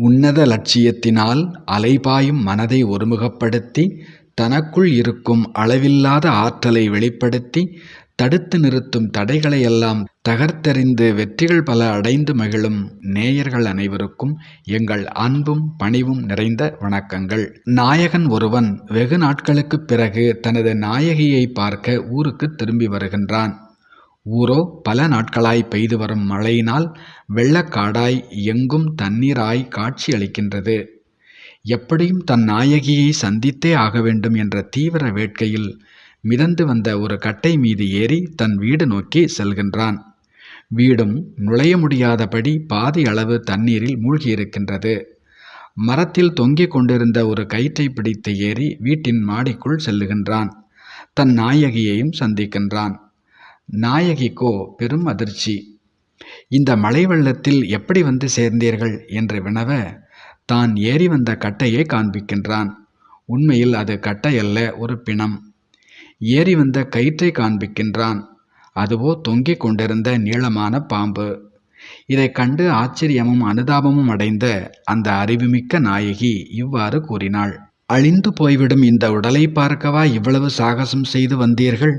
உன்னத லட்சியத்தினால் அலைபாயும் மனதை ஒருமுகப்படுத்தி தனக்குள் இருக்கும் அளவில்லாத ஆற்றலை வெளிப்படுத்தி தடுத்து நிறுத்தும் தடைகளையெல்லாம் தகர்த்தெறிந்து வெற்றிகள் பல அடைந்து மகிழும் நேயர்கள் அனைவருக்கும் எங்கள் அன்பும் பணிவும் நிறைந்த வணக்கங்கள். நாயகன் ஒருவன் வெகு நாட்களுக்குப் பிறகு தனது நாயகியை பார்க்க ஊருக்கு திரும்பி வருகின்றான். ஊரோ பல நாட்களாய் பெய்து வரும் மழையினால் வெள்ளக்காடாய் எங்கும் தண்ணீராய் காட்சியளிக்கின்றது எப்படியும் தன் நாயகியை சந்தித்தே ஆக வேண்டும் என்ற தீவிர வேட்கையில் மிதந்து வந்த ஒரு கட்டை மீது ஏறி தன் வீடு நோக்கி செல்கின்றான். வீடும் நுழைய முடியாதபடி பாதி அளவு தண்ணீரில் மூழ்கியிருக்கின்றது. மரத்தில் தொங்கிக் கொண்டிருந்த ஒரு கயிற்றை பிடித்து ஏறி வீட்டின் மாடிக்குள் செல்லுகின்றான். தன் நாயகியையும் சந்திக்கின்றான். நாயகிக்கோ பெரும் அதிர்ச்சி. இந்த மலைவள்ளத்தில் எப்படி வந்து சேர்ந்தீர்கள் என்று வினவ தான் ஏறி வந்த கட்டையை காண்பிக்கின்றான். உண்மையில் அது கட்டை அல்ல ஒரு பிணம். ஏறி வந்த கயிற்றை காண்பிக்கின்றான். அதுவோ தொங்கிக் கொண்டிருந்த நீளமான பாம்பு. இதை கண்டு ஆச்சரியமும் அனுதாபமும் அடைந்த அந்த அறிவுமிக்க நாயகி இவ்வாறு கூறினாள். அழிந்து போய்விடும் இந்த உடலை பார்க்கவா இவ்வளவு சாகசம் செய்து வந்தீர்கள்?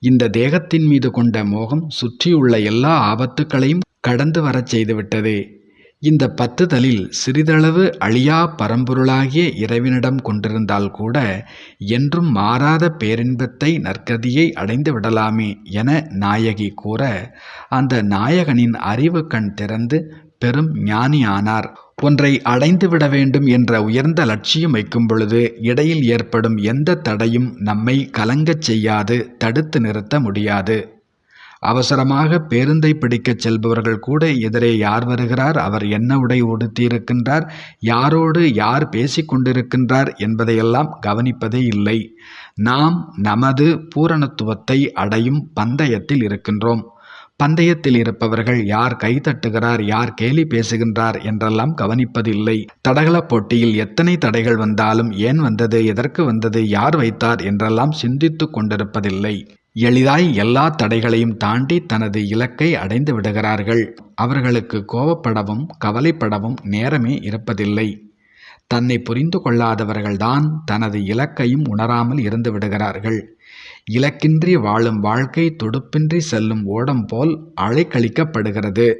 இந்த தேகத்தின் மீது கொண்ட மோகம் சுற்றியுள்ள எல்லா ஆபத்துக்களையும் கடந்து வரச் செய்துவிட்டது. இந்த பத்துதலில் சிறிதளவு அழியா பரம்பொருளாகிய இறைவனிடம் கொண்டிருந்தால் கூட என்றும் மாறாத பேரின்பத்தை நற்கதியை அடைந்து விடலாமே என நாயகி கூற அந்த நாயகனின் அறிவு கண் திறந்து பெரும் ஞானியானார். ஒன்றை அடைந்துவிட வேண்டும் என்ற உயர்ந்த லட்சியம் வைக்கும் பொழுது இடையில் ஏற்படும் எந்த தடையும் நம்மை கலங்கச் செய்யாது தடுத்து நிறுத்த முடியாது. அவசரமாக பேருந்தை பிடிக்கச் செல்பவர்கள் கூட எதிரே யார் வருகிறார் அவர் என்ன உடை உடுத்தியிருக்கின்றார் யாரோடு யார் பேசிக் கொண்டிருக்கின்றார் என்பதையெல்லாம் கவனிப்பதே இல்லை. நாம் நமது பூரணத்துவத்தை அடையும் பந்தயத்தில் இருக்கின்றோம். பந்தயத்தில் இருப்பவர்கள் யார் கைதட்டுகிறார் யார் கேலி பேசுகின்றார் என்றெல்லாம் கவனிப்பதில்லை. தடகள போட்டியில் எத்தனை தடைகள் வந்தாலும் ஏன் வந்தது எதற்கு வந்தது யார் வைத்தார் என்றெல்லாம் சிந்தித்து கொண்டிருப்பதில்லை. எளிதாய் எல்லா தடைகளையும் தாண்டி தனது இலக்கை அடைந்து விடுகிறார்கள். அவர்களுக்கு கோபப்படவும் கவலைப்படவும் நேரமே இருப்பதில்லை. தன்னை புரிந்து கொள்ளாதவர்கள்தான் தனது இலக்கையும் உணராமல் இருந்து விடுகிறார்கள். இலக்கின்றி வாழும் வாழ்க்கை துடுப்பின்றி செல்லும் ஓடம் போல் அலைக்கழிக்கப்படுகிறது.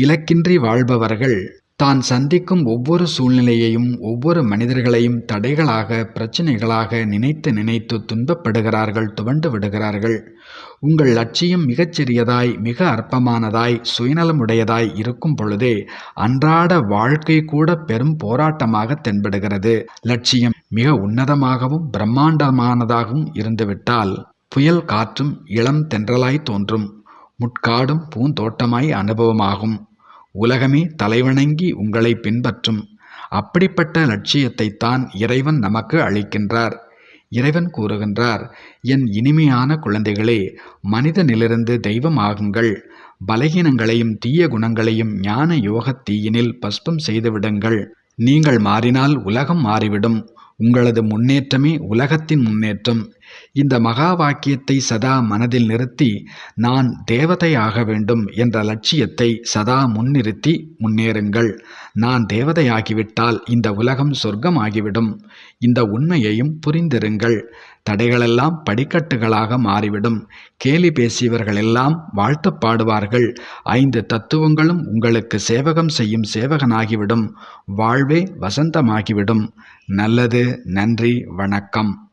இலக்கின்றி வாழ்பவர்கள் தான் சந்திக்கும் ஒவ்வொரு சூழ்நிலையையும் ஒவ்வொரு மனிதர்களையும் தடைகளாக பிரச்சனைகளாக நினைத்து நினைத்து துன்பப்படுகிறார்கள் துவண்டு விடுகிறார்கள். உங்கள் லட்சியம் மிகச்சிறியதாய் மிக அற்பமானதாய் சுயநலமுடையதாய் இருக்கும் பொழுதே அன்றாட வாழ்க்கை கூட பெரும் போராட்டமாக தென்படுகிறது. லட்சியம் மிக உன்னதமாகவும் பிரம்மாண்டமானதாகவும் இருந்துவிட்டால் புயல் காற்றும் இளம் தென்றலாய் தோன்றும். முட்காடும் பூந்தோட்டமாய் அனுபவமாகும். உலகமே தலைவணங்கி உங்களை பின்பற்றும். அப்படிப்பட்ட லட்சியத்தைத்தான் இறைவன் நமக்கு அளிக்கின்றார். இறைவன் கூறுகின்றார் என் இனிமையான குழந்தைகளே மனிதனிலிருந்து தெய்வமாகுங்கள். பலகீனங்களையும் தீய குணங்களையும் ஞான யோக தீயினில் பஸ்பம் செய்துவிடுங்கள். நீங்கள் மாறினால் உலகம் மாறிவிடும். உங்களது முன்னேற்றமே உலகத்தின் முன்னேற்றம். இந்த மகா வாக்கியத்தை சதா மனதில் நிறுத்தி நான் தேவதை ஆக வேண்டும் என்ற லட்சியத்தை சதா முன்னிறுத்தி முன்னேறுங்கள். நான் தேவதையாகிவிட்டால் இந்த உலகம் சொர்க்கமாகிவிடும். இந்த உண்மையையும் புரிந்திருங்கள். தடைகளெல்லாம் படிக்கட்டுகளாக மாறிவிடும். கேலி பேசியவர்களெல்லாம் வாழ்த்து பாடுவார்கள். ஐந்து தத்துவங்களும் உங்களுக்கு சேவகம் செய்யும் சேவகனாகிவிடும். வாழ்வே வசந்தமாகிவிடும். நல்லது நன்றி வணக்கம்.